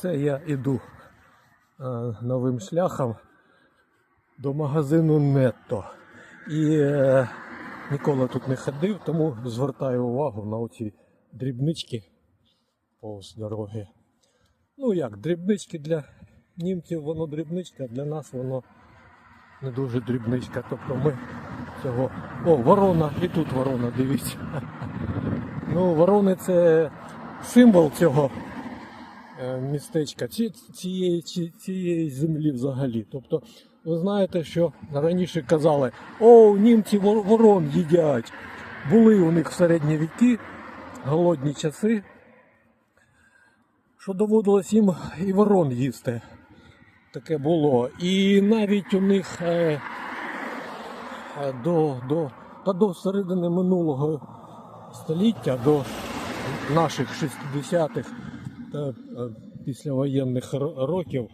Це я іду е, новим шляхом до магазину Нетто. І е, ніколи тут не ходив, тому звертаю увагу на оці дрібнички повз дороги. Ну як, дрібнички для німців воно дрібничка, для нас воно не дуже дрібничка. Тобто ми цього. О, ворона, і тут ворона, дивіться. Ну, ворони це символ цього містечка, ці- цієї, ці- цієї землі взагалі. Тобто, ви знаєте, що раніше казали, о, німці ворон їдять. Були у них в середні віки голодні часи, що доводилось їм і ворон їсти. Таке було. І навіть у них е, е, до, до, та до середини минулого століття, до наших 60-х та післявоєнних років, е,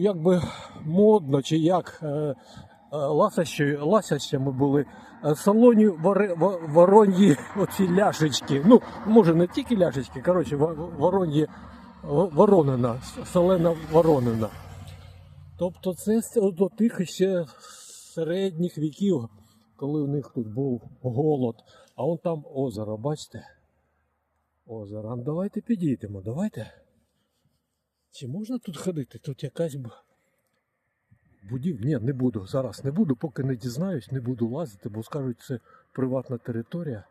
якби модно чи як е, е, були е, солоні вороньї оці ляшечки. Ну, може не тільки ляшечки, коротше, во- вороньї во- воронина, с- воронина. Тобто це до тих ще середніх віків, коли у них тут був голод. А он там озеро, бачите? Озеро. А давайте підійдемо, давайте. Чи можна тут ходити? Тут якась. Будів... Ні, не буду. Зараз не буду, поки не дізнаюсь, не буду лазити, бо скажуть, це приватна територія.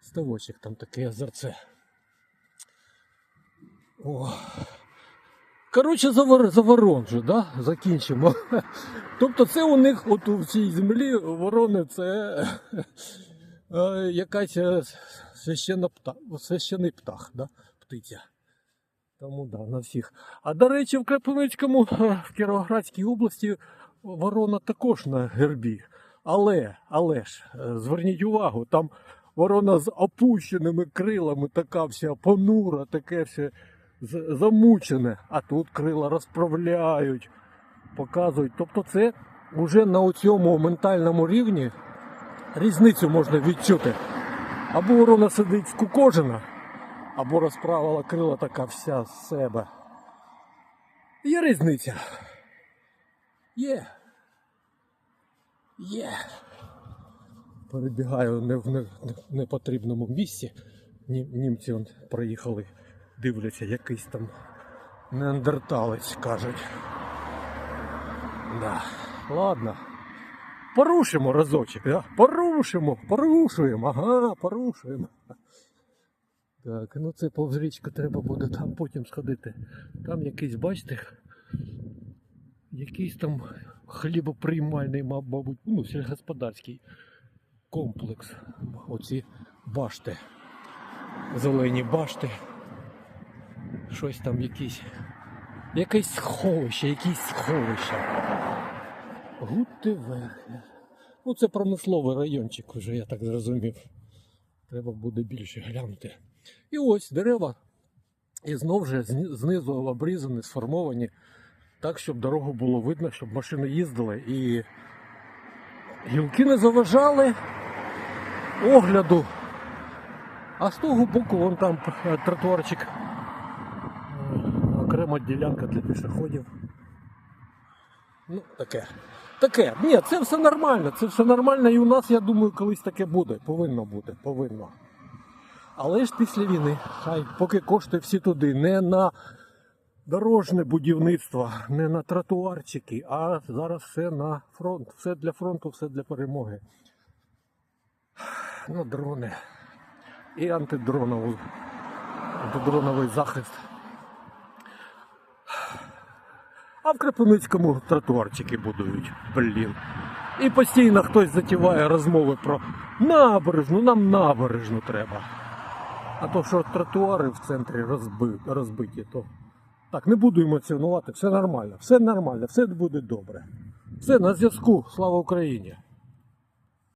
Ставочок там таке озерце. О. Коротше, за, вор... за да? закінчимо. Тобто це у них от у цій землі ворони це якась е, священна птах, птах, да? птиця. Тому да, на всіх. А до речі, в Кропивницькому, е, в Кіровоградській області ворона також на гербі. Але, але ж, е, зверніть увагу, там ворона з опущеними крилами, така вся понура, таке все замучене, а тут крила розправляють, показують. Тобто це вже на цьому ментальному рівні різницю можна відчути. Або ворона сидить скукожена, або розправила крила така вся з себе. Є різниця. Є. Є. Перебігаю не в непотрібному місці. Німці он проїхали, дивляться, якийсь там неандерталець кажуть. Да. Ладно. Порушимо разочок, да? Порушимо, порушуємо, ага, порушуємо. Так, ну це повз річку треба буде там потім сходити. Там якийсь, бачите, якийсь там хлібоприймальний, мабуть, ну, сільгосподарський комплекс. Оці башти. Зелені башти. Щось там якісь. Якесь сховище, якісь сховище. Гутеверхе. Ну, це промисловий райончик вже, я так зрозумів. Треба буде більше глянути. І ось дерева. І знов же знизу обрізані, сформовані так, щоб дорогу було видно, щоб машини їздили і гілки не заважали огляду. А з того боку вон там е, тротуарчик. Е, Окрема ділянка для пішоходів. Ну, таке. Таке. Ні, це все нормально, це все нормально, і у нас, я думаю, колись таке буде. Повинно бути, повинно. Але ж після війни, хай поки кошти всі туди, не на дорожне будівництво, не на тротуарчики, а зараз все на фронт. Все для фронту, все для перемоги. Ну, дрони. І антидроновий, антидроновий захист. А в Кропивницькому тротуарчики будують, блін. І постійно хтось затіває розмови про набережну, нам набережну треба. А то, що тротуари в центрі розби, розбиті, то так, не буду емоціонувати, все нормально, все нормально, все буде добре. Все на зв'язку. Слава Україні!